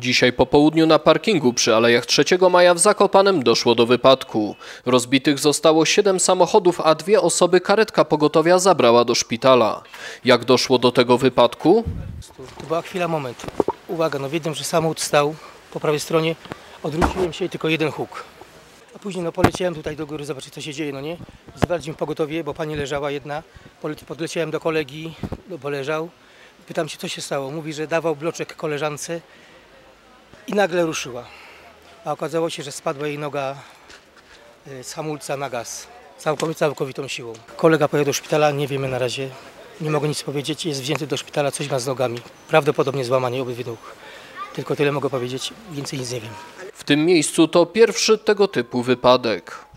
Dzisiaj po południu na parkingu przy Alejach 3 Maja w Zakopanem doszło do wypadku. Rozbitych zostało 7 samochodów, a dwie osoby karetka pogotowia zabrała do szpitala. Jak doszło do tego wypadku? To była chwila, moment. Uwaga, no wiedziałem, że samochód stał po prawej stronie. Odwróciłem się i tylko jeden huk. A później no poleciałem tutaj do góry zobaczyć co się dzieje, no nie? Zwaliśmy pogotowie, bo pani leżała jedna. Podleciałem do kolegi, bo leżał. Pytam się co się stało. Mówi, że dawał bloczek koleżance i nagle ruszyła. A okazało się, że spadła jej noga y, z hamulca na gaz. Całkowitą, całkowitą siłą. Kolega pojechał do szpitala, nie wiemy na razie. Nie mogę nic powiedzieć. Jest wzięty do szpitala, coś ma z nogami. Prawdopodobnie złamanie obydwu nóg. Tylko tyle mogę powiedzieć, więcej nic nie wiem. W tym miejscu to pierwszy tego typu wypadek.